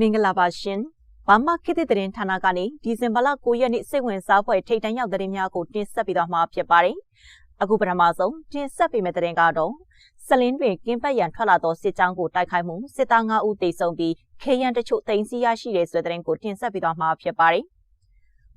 မင်္ဂလာပါရှင်။ဘာမှခေတ်သစ်သတင်းဌာနကနေဒီဇင်ဘာလ9ရက်နေ့စိတ်ဝင်စားဖွယ်ထိတ်တန့်ရောက်သတင်းများကိုတင်ဆက်ပေးသွားမှာဖြစ်ပါတယ်။အခုပထမဆုံးတင်ဆက်ပေးမယ့်သတင်းကတော့စလင်းတွင်ကင်းပတ်ရန်ထွက်လာသောစစ်ကြောင်းကိုတိုက်ခိုက်မှုစစ်သား9ဦးသေဆုံးပြီးခေရန်တချို့တင်စီရရှိတဲ့ဆိုတဲ့သတင်းကိုတင်ဆက်ပေးသွားမှာဖြစ်ပါတယ်။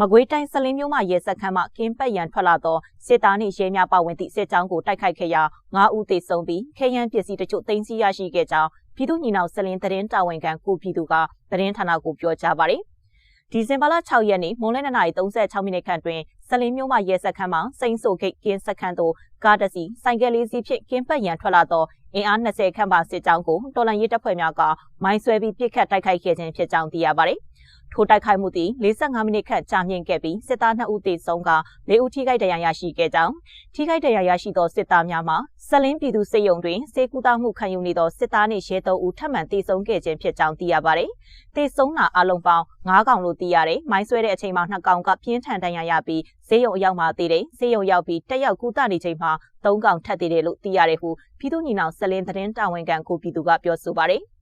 မကွေးတိုင်းစလင်းမြို့မှာရဲစခန်းမှကင်းပတ်ရန်ထွက်လာသောစစ်သားနှင့်ရဲများပါဝင်သည့်စစ်ကြောင်းကိုတိုက်ခိုက်ခဲ့ရာ9ဦးသေဆုံးပြီးခေရန်ပစ္စည်းတချို့တင်စီရရှိခဲ့ကြောင်း ပြည်သူညီနောင်စလင်းသတင်းတာဝန်ခံကိုပြည်သူကသတင်းဌာနကိုပြောကြားပါတယ်။ဒီဇင်ဘာလ6ရက်နေ့မွန်လ9:36မိနစ်ခန့်တွင်စလင်းမြို့မှရဲစခန်းမှစိန်ဆိုဂိတ်ကင်းစခန်းသို့ကားတစ်စီးဆိုင်ကယ်လေးစီးဖြင့်ကင်းပတ်ရန်ထွက်လာသောအင်အား20ခန့်ပါစစ်ကြောင်းကိုတော်လန်ရေးတပ်ဖွဲ့များကမိုင်းဆွဲပြီးပစ်ခတ်တိုက်ခိုက်ခဲ့ခြင်းဖြစ်ကြောင်းသိရပါတယ်။ ထိုတိုက်ခိုက်မှုသည်45မိနစ်ခန့်ကြာမြင့်ခဲ့ပြီးစစ်သား2ဦးသေဆုံးက၄ဦးထိခိုက်ဒဏ်ရာရရှိခဲ့ကြောင်းထိခိုက်ဒဏ်ရာရရှိသောစစ်သားများမှာဆက်လင်းပြည်သူစစ်ရုံတွင်စေကူတာမှုခံယူနေသောစစ်သားနှင့်ရဲသုံးဦးထပ်မံသေဆုံးခဲ့ခြင်းဖြစ်ကြောင်းသိရပါတယ်။သေဆုံးတာအလုံးပေါင်း9ကောင်လို့သိရတယ်။မိုင်းဆွဲတဲ့အချိန်မှာ2ကောင်ကပြင်းထန်ဒဏ်ရာရပြီးဈေးရုံအရောက်မှာသေတယ်။ဈေးရုံရောက်ပြီးတက်ရောက်ကူတာနေချိန်မှာ3ကောင်ထပ်သေးတယ်လို့သိရတယ်ဟုပြည်သူညီနောင်ဆက်လင်းသတင်းတာဝန်ခံကိုပြည်သူကပြောဆိုပါတယ်။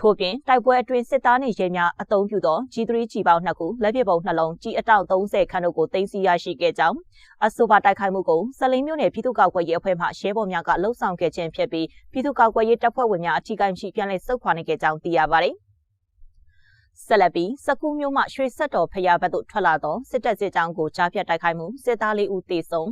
ထို့ပြင်တိုက်ပွဲအတွင်းစစ်သားနှင့်ရဲများအုံပြုသော G3 ကြီးပေါင်းနှစ်ခုလက်ပစ်ပုံနှလုံးကြီးအတောက်30ခန်းတို့ကိုတင်စီရရှိခဲ့ကြောင်းအဆိုပါတိုက်ခိုက်မှုကိုစလင်းမြို့နယ်ပြည်သူ့ကောက်ွယ်ရေးအဖွဲ့မှရဲဘော်များကလှုပ်ဆောင်ခဲ့ခြင်းဖြစ်ပြီးပြည်သူ့ကောက်ွယ်ရေးတပ်ဖွဲ့ဝင်များအထူးကိုင်းရှိပြန်လည်စုခွာနေခဲ့ကြောင်းသိရပါတယ်။ဆက်လက်ပြီးစကူးမျိုးမှရွှေဆက်တော်ဖျားဘက်သို့ထွက်လာသောစစ်တပ်စစ်ကြောင်းကိုကြားဖြတ်တိုက်ခိုက်မှုစစ်သားလေးဦးသေဆုံး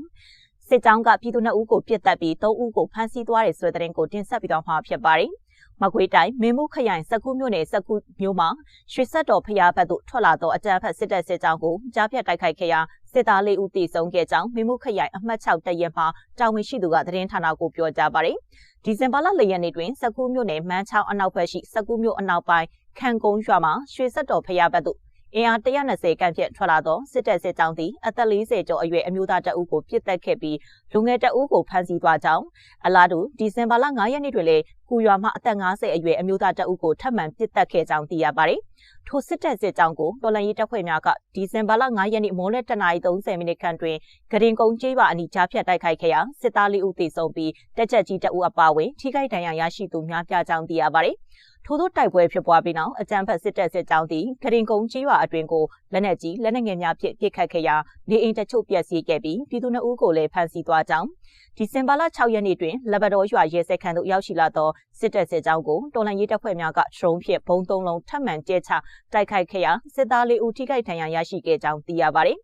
စစ်ကြောင်းကပြည်သူနှစ်ဦးကိုပြစ်တက်ပြီးသုံးဦးကိုဖမ်းဆီးသွားတယ်ဆိုတဲ့သတင်းကိုတင်ဆက်ပြီးတော့မှာဖြစ်ပါတယ်။ မကွေးတိုင်းမင်းမှုခရိုင်စကုမြို့နယ်စကုမြို့မှာရွှေဆက်တော်ဖျားဘက်သို့ထွက်လာသောအကြမ်းဖက်စစ်တပ်စစ်ကြောင်းကိုကြားဖြတ်တိုက်ခိုက်ခဲ့ရာစစ်သားလေးဦးသေဆုံးခဲ့ကြောင်းမင်းမှုခရိုင်အမှတ်6တရဲမှတာဝန်ရှိသူကသတင်းဌာနကိုပြောကြားပါတယ်။ဒီဇင်ဘာလ၄ရက်နေ့တွင်စကုမြို့နယ်မန်းချောင်းအနောက်ဘက်ရှိစကုမြို့အနောက်ပိုင်းခံကုန်းရွာမှာရွှေဆက်တော်ဖျားဘက်သို့ အင်အား120ခန့်ဖြင့်ထွက်လာသောစစ်တပ်စစ်ကြောင်းသည်အသက်40ကျော်အရွယ်အမျိုးသားတအုပ်ကိုပြစ်တက်ခဲ့ပြီးလူငယ်တအုပ်ကိုဖမ်းဆီးသွားကြောင်းအလားတူဒီဇင်ဘာလ9ရက်နေ့တွင်လည်းကူရွာမှအသက်50အရွယ်အမျိုးသားတအုပ်ကိုထပ်မံပြစ်တက်ခဲ့ကြောင်းသိရပါတယ်။ထိုစစ်တပ်စစ်ကြောင်းကိုတော်လန်ရေးတပ်ဖွဲ့များကဒီဇင်ဘာလ9ရက်နေ့မိုးလယ်10:30မိနစ်ခန့်တွင်ဂရင်ကုန်းကျေးရွာအနီးကြားဖြတ်တိုက်ခိုက်ခဲ့ရာစစ်သားလေးဦးသေဆုံးပြီးတက်ချက်ကြီးတအုပ်အပါအဝင်ထိခိုက်ဒဏ်ရာရရှိသူများပြားကြောင်းသိရပါတယ်။ ထို့သောတိုက်ပွဲဖြစ်ပွားပြီးနောက်အကြမ်းဖက်စစ်တပ်စစ်ကြောင်းသည်ခရင်ကုန်းကြီးရွာအတွင်ကိုလက်နက်ကြီးလက်နက်ငယ်များဖြင့်ပစ်ခတ်ခဲ့ရာနေအိမ်တချို့ပျက်စီးခဲ့ပြီးပြည်သူနှစ်ဦးကိုလည်းဖမ်းဆီးသွားကြောင်းဒီဇင်ဘာလ6ရက်နေ့တွင်လဘတော်ရွာရဲစခန်းသို့ရောက်ရှိလာသောစစ်တပ်စစ်ကြောင်းကိုတော်လှန်ရေးတပ်ဖွဲ့များကဒရုန်းဖြင့်ဘုံသုံးလုံးထပ်မံကျဲချတိုက်ခိုက်ခဲ့ရာစစ်သားလေးဦးထိခိုက်ဒဏ်ရာရရှိခဲ့ကြောင်းသိရပါသည်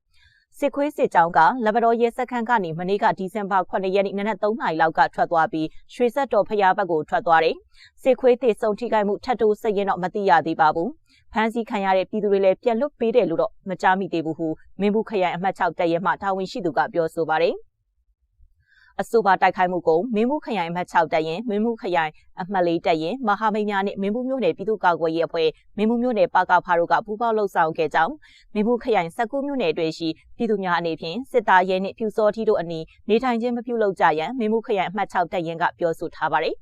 စစ်ခွေးစစ်ကြောင်းကလဘတော်ရဲစခန်းကနေမနေ့ကဒီဇင်ဘာ9ရက်နေ့နနက်3နာရီလောက်ကထွက်သွားပြီးရွှေဆက်တော်ဖျားဘက်ကိုထွက်သွားတယ်။စစ်ခွေးတေဆုံထိခိုက်မှုထပ်တိုးဆက်ရင်တော့မသိရသေးပါဘူး။ဖမ်းဆီးခံရတဲ့ပြည်သူတွေလည်းပြန်လွတ်ပေးတယ်လို့တော့မကြားမိသေးဘူးဟုမင်းဘူးခရိုင်အမှတ်6တပ်ရဲမှတာဝန်ရှိသူကပြောဆိုပါတယ်။ အဆိုပါတိုက်ခိုက်မှုကိုမင်းမှုခရိုင်အမှတ်6တပ်ရင်မင်းမှုခရိုင်အမှတ်4တပ်ရင်မဟာမိတ်များနဲ့မင်းမှုမြို့နယ်ပြည်သူ့ကာကွယ်ရေးအဖွဲ့မင်းမှုမြို့နယ်ပါကဖာတို့ကပူးပေါင်းလှုပ်ဆောင်ခဲ့ကြောင်းမင်းမှုခရိုင်စကူးမြို့နယ်တွင်ရှိပြည်သူများအနေဖြင့်စစ်သားရဲနှင့်ပြူစောထီတို့အနီးနေထိုင်ခြင်းမပြုလုပ်ကြရန်မင်းမှုခရိုင်အမှတ်6တပ်ရင်ကပြောဆိုထားပါတယ်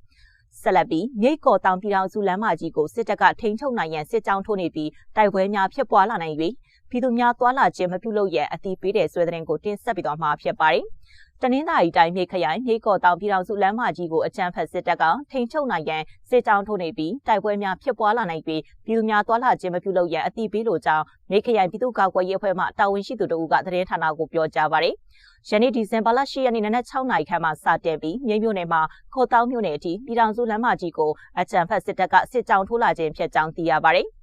ဆက်လက်ပြီးမြိတ်ကော်တောင်ပြည်တော်စုလမ်းမကြီးကိုစစ်တပ်ကထိန်းချုပ်နိုင်ရန်စစ်ကြောင်းထိုးနေပြီးတိုက်ပွဲများဖြစ်ပွားလာနိုင်၍ပြည်သူများသွာလာခြင်းမပြုလုပ်ရန်အတိပေးတဲ့ဆွဲတဲ့ရင်ကိုတင်ဆက်ပြီးတော့မှာဖြစ်ပါတယ်။ တနင်္သာရီတိုင်းမြိတ်ခရိုင်မြိတ်ကော်တောင်ပြည်တော်စုလမ်းမကြီးကိုအကြမ်းဖက်စစ်တပ်ကထိန်ချုပ်နိုင်ရန်စစ်ကြောင်းထိုးနေပြီးတိုက်ပွဲများဖြစ်ပွားလာနိုင်ပြီးပြည်သူများသွာလာခြင်းမပြုလုပ်ရန်အတိပေးလိုကြောင်းမြိတ်ခရိုင်ပြည်သူ့ကာကွယ်ရေးအဖွဲ့မှတာဝန်ရှိသူတို့ကသတင်းဌာနကိုပြောကြားပါတယ်။ယနေ့ဒီဇင်ဘာလ10ရက်နေ့နနက်6နာရီခန့်မှစတင်ပြီးမြိတ်မြို့နယ်မှာခေါ်တောင်းမြို့နယ်အထိပြည်တော်စုလမ်းမကြီးကိုအကြမ်းဖက်စစ်တပ်ကစစ်ကြောင်းထိုးလာခြင်းဖြစ်ကြောင်းသိရပါတယ်။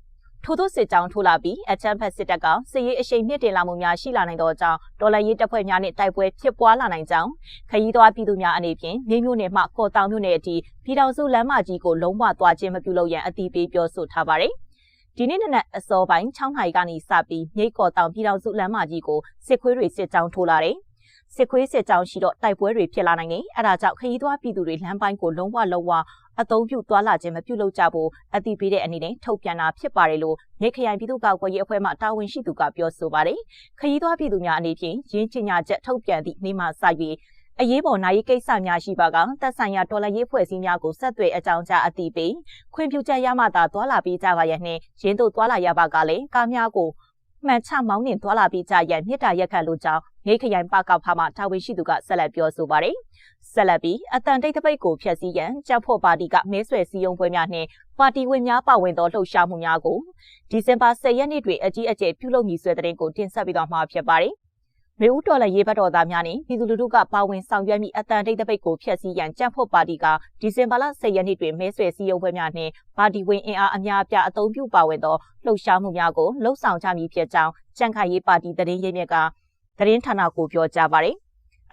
ထို့သောစစ်ကြောင်းထိုးလာပြီးအချမ်းဖက်စစ်တပ်ကစစ်ရေးအရှိန်မြင့်တင်လာမှုများရှိလာနိုင်သောကြောင့်ဒေါ်လာရေးတပ်ဖွဲ့များနှင့်တိုက်ပွဲဖြစ်ပွားလာနိုင်ကြောင်းခရီးသွားပြည်သူများအနေဖြင့်မြို့မြို့နယ်မှကော်တောင်မြို့နယ်အထိပြည်တော်စုလမ်းမကြီးကိုလုံးဝသွားခြင်းမပြုလုပ်ရန်အတိပေးပြောဆိုထားပါတယ်။ဒီနေ့နနက်အစောပိုင်း6နာရီကနေစပြီးမြိတ်ကော်တောင်ပြည်တော်စုလမ်းမကြီးကိုစစ်ခွေးတွေစစ်ကြောင်းထိုးလာတယ်။စစ်ခွေးစစ်ကြောင်းရှိတော့တိုက်ပွဲတွေဖြစ်လာနိုင်တယ်။အဲဒါကြောင့်ခရီးသွားပြည်သူတွေလမ်းပိုင်းကိုလုံးဝလုံးဝ အသုံးပြုသွားလာခြင်းမပြုလုပ်ကြဖို့အသိပေးတဲ့အနေနဲ့ထုတ်ပြန်တာဖြစ်ပါတယ်လို့မြေခရိုင်ပြည်သူ့ကာကွယ်ရေးအဖွဲ့မှတာဝန်ရှိသူကပြောဆိုပါတယ်။ခရီးသွားပြည်သူများအနေဖြင့်ရင်းချင်ညာချက်ထုတ်ပြန်သည့်နေ့မှစ၍အရေးပေါ်နိုင်ရေးကိစ္စများရှိပါကသက်ဆိုင်ရာတော်လှန်ရေးဖွဲ့စည်းများကိုဆက်သွယ်အကြောင်းကြားအသိပေးခွင့်ပြုချက်ရမှသာသွာလာပေးကြပါရနှင့်ရင်းတို့သွာလာရပါကလည်းကားများကိုမှန်ချမောင်းနှင်သွာလာပေးကြရန်မြစ်တာရက်ခတ်လိုကြောင်း မြိတ်ခရိုင်ပကောက်ဖာမှတာဝန်ရှိသူကဆက်လက်ပြောဆိုပါတယ်။ဆက်လက်ပြီးအတန်တိတ်တပိတ်ကိုဖျက်ဆီးရန်ကြံ့ဖို့ပါတီကမဲဆွယ်စည်းရုံးပွဲများနှင့်ပါတီဝင်များပါဝင်သောလှုပ်ရှားမှုများကိုဒီဇင်ဘာ10ရက်နေ့တွင်အကြီးအကျယ်ပြုလုပ်မည်ဆိုတဲ့သတင်းကိုတင်ဆက်ပေးသွားမှာဖြစ်ပါတယ်။မေဦးတော်လည်းရေးဘတ်တော်သားများနဲ့ပြည်သူလူထုကပါဝင်ဆောင်ရွက်မိအတန်တိတ်တပိတ်ကိုဖျက်ဆီးရန်ကြံ့ဖို့ပါတီကဒီဇင်ဘာလ10ရက်နေ့တွင်မဲဆွယ်စည်းရုံးပွဲများနှင့်ပါတီဝင်အင်အားအများအပြားအုံပြုပါဝင်သောလှုပ်ရှားမှုများကိုလှုပ်ဆောင်ကြမည်ဖြစ်ကြောင်းကြံ့ခိုင်ရေးပါတီတရင်ရင်းမြစ်က သတင်းဌာနကိုပြောကြားပါတယ်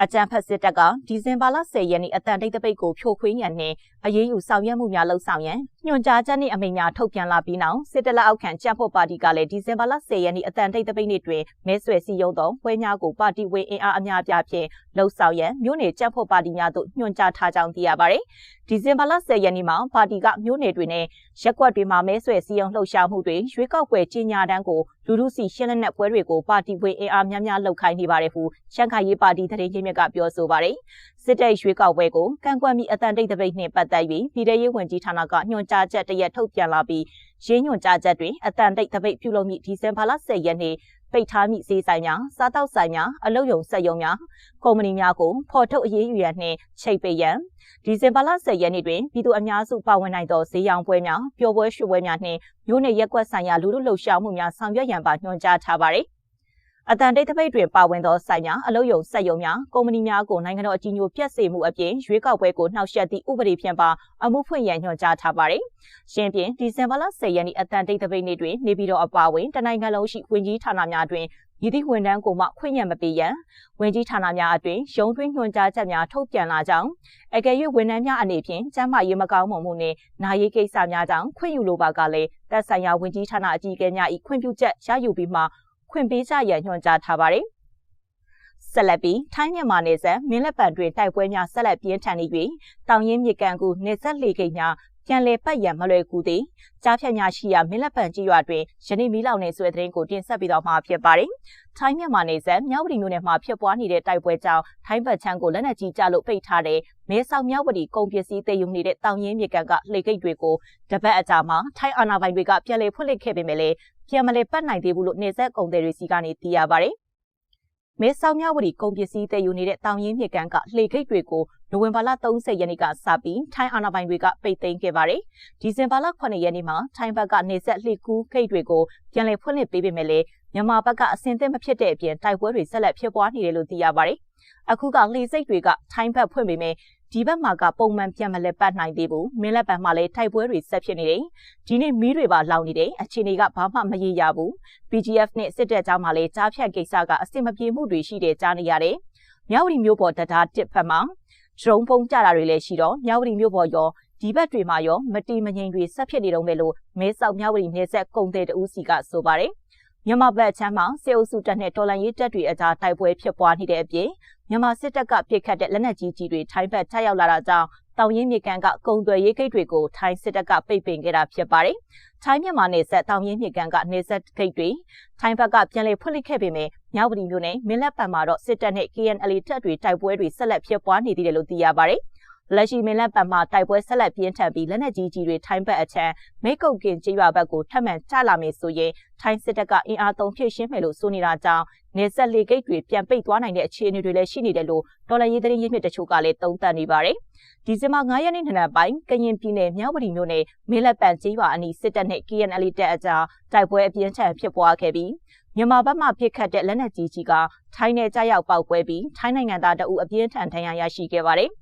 အကြံဖက်စစ်တပ်ကဒီဇင်ဘာလ10ရက်နေ့အတန်တိတ်တပိတ်ကိုဖြိုခွင်းရန်နဲ့အရေးယူဆောင်ရွက်မှုများလှုပ်ဆောင်ရန်ညွှန်ကြားချက်နှင့်အမိန့်များထုတ်ပြန်လာပြီးနောက်စစ်တပ်လက်အောက်ခံကြံ့ဖို့ပါတီကလည်းဒီဇင်ဘာလ10ရက်နေ့အတန်တိတ်တပိတ်နေ့တွင်မဲဆွယ်စည်းရုံးသောပွဲများကိုပါတီဝင်အင်အားအများအပြားဖြင့်လှုပ်ဆောင်ရန်မြို့နယ်ကြံ့ဖို့ပါတီများသို့ညွှန်ကြားထားကြောင်းသိရပါတယ်။ဒီဇင်ဘာလ10ရက်နေ့မှာပါတီကမြို့နယ်တွင်နဲ့ရက်ကွက်တွေမှာမဲဆွယ်စည်းရုံးလှုပ်ရှားမှုတွေရွေးကောက်ပွဲကြီးညာတန်းကိုလူလူစီရှင်းလက်နက်ပွဲတွေကိုပါတီဝင်အင်အားများများလှုပ်ခိုင်းနေပါတယ်ဟုရှန်ခိုင်ရေးပါတီသတင်းရင်းမြစ်ကပြောဆိုပါတယ်။စစ်တပ်ရွေးကောက်ပွဲကိုကန့်ကွက်မိအတန်တိတ်တပိတ်နှင့်ပတ်သက်ပြီးပြည်ထရေးဝန်ကြီးဌာနကညွှန်ကြားချက်တရက်ထုတ်ပြန်လာပြီးရင်းညွှန်ကြားချက်တွင်အတန်တိတ်တပိတ်ပြုလုပ်မိဒီဇင်ဘာလ10ရက်နေ့ ပိတ်ထားမိဈေးဆိုင်များစားတောက်ဆိုင်များအလုပ်ရုံစက်ရုံများကုမ္ပဏီများကိုဖော်ထုတ်အရေးယူရန်နှင့်ချိတ်ပိတ်ရန်ဒီဇင်ဘာလ10ရက်နေ့တွင်ပြည်သူအများစုပါဝင်နိုင်သောဈေးရောင်းပွဲများပျော်ပွဲရွှေပွဲများနှင့်မြို့နယ်ရက်ကွက်ဆိုင်ရာလူလူလှုပ်ရှားမှုများဆောင်ရွက်ရန်ပါညွှန်ကြားထားပါသည် အတန်တိတ်တပိတ်တွင်ပါဝင်သောဆိုင်များအလုပ်ရုံစက်ရုံများကုမ္ပဏီများကိုနိုင်ငံတော်အကြီးအကျယ်ပြည့်စုံမှုအပြင်ရွေးကောက်ပွဲကိုနှောက်ယှက်သည့်ဥပဒေဖြင့်ပါအမှုဖွင့်ရန်ညွှန်ကြားထားပါသည်။ရှင်းပြင်ဒီဇင်ဘာလ10ရက်နေ့အတန်တိတ်တပိတ်နေ့တွင်နေပြည်တော်အပါအဝင်တနိုင်ငံလုံးရှိဝင်ကြီးဌာနများတွင်ရည်သည့်ဝန်ထမ်းကိုမှခွင့်ရမပေးရန်ဝင်ကြီးဌာနများအတွင်ရုံးတွင်းညွှန်ကြားချက်များထုတ်ပြန်လာကြောင်းအကယ်၍ဝန်ထမ်းများအနေဖြင့်ကျန်းမာရေးမကောင်းမှုမှုနှင့်နာရေးကိစ္စများကြောင့်ခွင့်ယူလိုပါကလည်းတပ်ဆိုင်ရာဝင်ကြီးဌာနအကြီးအကဲများ၏ခွင့်ပြုချက်ရယူပြီးမှ ခွင့်ပေးကြရန်ညွှန်ကြားထားပါသည် ဆက်လက်ပြီးထိုင်းမြန်မာနယ်စပ်မင်းလက်ပံတွင်တိုက်ပွဲများဆက်လက်ပြင်းထန်နေ၍တောင်ရင်းမြစ်ကန်ကူနယ်စပ်လေကိန်းများပြန်လည်ပတ်ရန်မလွယ်ကူသည်ကြားဖြတ်များရှိရာမင်းလက်ပံကြီးရွာတွင်ယနေ့မီးလောင်နေဆွဲသတင်းကိုတင်ဆက်ပြီးတော့မှာဖြစ်ပါတယ်။ထိုင်းမြန်မာနယ်စပ်မြောက်ဝတီမြို့နယ်မှာဖြစ်ပွားနေတဲ့တိုက်ပွဲကြောင့်ထိုင်းဘက်ချမ်းကိုလက်နက်ကြီးကျလို့ပိတ်ထားတဲ့မဲဆောက်မြောက်ဝတီကုန်ပစ္စည်းတည်ယူနေတဲ့တောင်ရင်းမြေကန်ကလှေကိတ်တွေကိုတပတ်အကြာမှာထိုင်းအာဏာပိုင်တွေကပြန်လည်ဖွင့်လှစ်ခဲ့ပေမဲ့လည်းပြန်မလည်ပတ်နိုင်သေးဘူးလို့နေဆက်ကုန်သည်တွေစီကနေသိရပါတယ်။ မဲဆောက်မြဝတီကုန်ပစ္စည်းတည်ယူနေတဲ့တောင်ရင်းမြစ်ကန်ကလှေခိတ်တွေကိုနိုဝင်ဘာလ30ရက်နေ့ကစပြီးထိုင်းအာဏာပိုင်တွေကပိတ်သိမ်းခဲ့ပါတယ်။ဒီဇင်ဘာလ9ရက်နေ့မှာထိုင်းဘက်ကနေဆက်လှေကူးခိတ်တွေကိုပြန်လည်ဖွင့်လှစ်ပေးပေမဲ့လည်းမြန်မာဘက်ကအဆင်သင့်မဖြစ်တဲ့အပြင်တိုက်ပွဲတွေဆက်လက်ဖြစ်ပွားနေတယ်လို့သိရပါတယ်။အခုကလှေစိတ်တွေကထိုင်းဘက်ဖွင့်ပေမဲ့ ဒီဘက်မှာကပုံမှန်ပြန်မလဲပတ်နိုင်သေးဘူးမင်းလက်ပံမှာလည်းထိုက်ပွဲတွေဆက်ဖြစ်နေတယ်ဒီနေ့မီးတွေပါလောင်နေတယ်အခြေအနေကဘာမှမရေရဘူး PGF နဲ့စစ်တပ်ကြောင်းမှာလည်းကြားဖြတ်ကိစ္စကအစစ်မပြေမှုတွေရှိတယ်ကြားနေရတယ်မြဝတီမျိုးပေါ်တရားတစ်ဖက်မှာဒရုန်းပုံကြတာတွေလည်းရှိတော့မြဝတီမျိုးပေါ်ရောဒီဘက်တွေမှာရောမတီမငိမ်တွေဆက်ဖြစ်နေတော့မယ်လို့မဲဆောက်မြဝတီနေဆက်ကုံတဲ့တူစီကဆိုပါတယ် မြန်မာဘက်ချမ်းမှာစေအုပ်စုတပ်နဲ့တော်လန်ရေးတပ်တွေအကြားတိုက်ပွဲဖြစ်ပွားနေတဲ့အပြင်မြန်မာစစ်တပ်ကပစ်ခတ်တဲ့လက်နက်ကြီးကြီးတွေထိုင်းဘက်ထရောက်လာတာကြောင့်တောင်ရင်းမြေကန်ကကုံသွယ်ရေးဂိတ်တွေကိုထိုင်းစစ်တပ်ကပိတ်ပင်ခဲ့တာဖြစ်ပါတယ်။ထိုင်းမြန်မာနယ်စပ်တောင်ရင်းမြေကန်ကနေဆက်ဂိတ်တွေထိုင်းဘက်ကပြန်လည်ဖွင့်လှစ်ခဲ့ပေမဲ့မြောက်ပရီမြို့နယ်မင်းလက်ပံမှာတော့စစ်တပ်နဲ့ KNL တပ်တွေတိုက်ပွဲတွေဆက်လက်ဖြစ်ပွားနေသေးတယ်လို့သိရပါတယ်။ လက်ရှိမင်းလက်ပတ်မှာတိုက်ပွဲဆက်လက်ပြင်းထန်ပြီးလက်နက်ကြီးကြီးတွေထိုင်းဘက်အချမ်းမိကုတ်ကင်ကျေးရွာဘက်ကိုထပ်မံချလာမယ်ဆိုရင်ထိုင်းစစ်တပ်ကအင်အားသုံးဖြည့်ရှင်းမယ်လို့ဆိုနေတာကြောင့်နေဆက်လေဂိတ်တွေပြန်ပိတ်သွားနိုင်တဲ့အခြေအနေတွေလည်းရှိနေတယ်လို့ဒေါ်လာရေးသတင်းရင်းမြစ်တချို့ကလည်းသုံးသပ်နေပါတယ်။ဒီဇင်ဘာ9ရက်နေ့နံနက်ပိုင်းကရင်ပြည်နယ်မြောက်ပရီမြို့နယ်မင်းလက်ပံကျေးရွာအနီးစစ်တပ်နဲ့ KNL တပ်အကြားတိုက်ပွဲအပြင်းထန်ဖြစ်ပွားခဲ့ပြီးမြန်မာဘက်မှပြစ်ခတ်တဲ့လက်နက်ကြီးကြီးကထိုင်းနယ်ကြားရောက်ပောက်ကွဲပြီးထိုင်းနိုင်ငံသားတအုပ်အပြင်းထန်ဒဏ်ရာရရှိခဲ့ပါတယ်။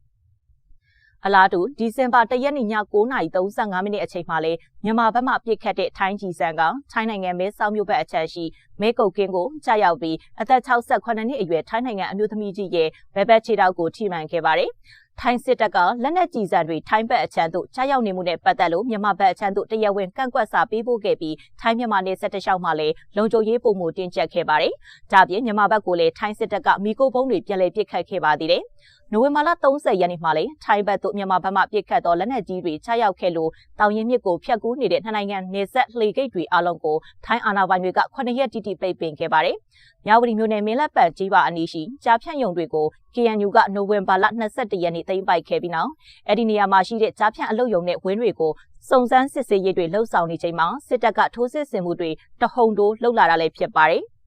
အလားတူဒီဇင်ဘာ၁ရက်နေ့ည9:35မိနစ်အချိန်မှာလေမြန်မာဘက်မှပြစ်ခတ်တဲ့ထိုင်းကြီးစံကထိုင်းနိုင်ငံမဲဆောက်မြို့ဘက်အချက်ရှိမဲကုတ်ကင်းကိုကြာရောက်ပြီးအသက်68နှစ်အရွယ်ထိုင်းနိုင်ငံအမျိုးသမီးကြီးရဲ့ဘဲဘက်ခြေထောက်ကိုထိမှန်ခဲ့ပါတယ်။ ထိုင်းစစ်တပ်ကလက်နက်ကြီးစံတွေထိုင်းဘက်အချမ်းသို့ကြားရောက်နေမှုနဲ့ပတ်သက်လို့မြန်မာဘက်အချမ်းသို့တရားဝင်ကန့်ကွက်စာပေးပို့ခဲ့ပြီးထိုင်းမြန်မာနယ်စပ်တလျှောက်မှာလည်းလုံခြုံရေးပုံမှုတင်းကျပ်ခဲ့ပါတယ်။ဒါပြင်မြန်မာဘက်ကိုလည်းထိုင်းစစ်တပ်ကမီကိုပုံးတွေပြန်လည်ပစ်ခတ်ခဲ့ပါသေးတယ်။နိုဝင်ဘာလ30ရက်နေ့မှာလေထိုင်းဘက်သို့မြန်မာဘက်မှပြစ်ခတ်သောလက်နက်ကြီးတွေချရောက်ခဲ့လို့တောင်ရင်မြစ်ကိုဖျက်ကူးနေတဲ့နှစ်နိုင်ငံနေဆက်လှေဂိတ်တွေအလုံးကိုထိုင်းအာဏာပိုင်တွေက9ရက်တိတိပိတ်ပင်ခဲ့ပါတယ်။မြဝတီမြို့နယ်မင်းလက်ပံကြီးပါအနီးရှိကြားဖြန့်ယုံတွေကို KNU ကနိုဝင်ဘာလ22ရက်နေ့သိမ်းပိုက်ခဲ့ပြီးနောက်အဲ့ဒီနေရာမှာရှိတဲ့ကြားဖြန့်အလုပ်ရုံနဲ့ဝင်းတွေကိုစုံစမ်းစစ်ဆေးရေးတွေလှုပ်ဆောင်နေချိန်မှာစစ်တပ်ကထိုးစစ်ဆင်မှုတွေတဟုန်တိုးလှုပ်လာတာလည်းဖြစ်ပါတယ်။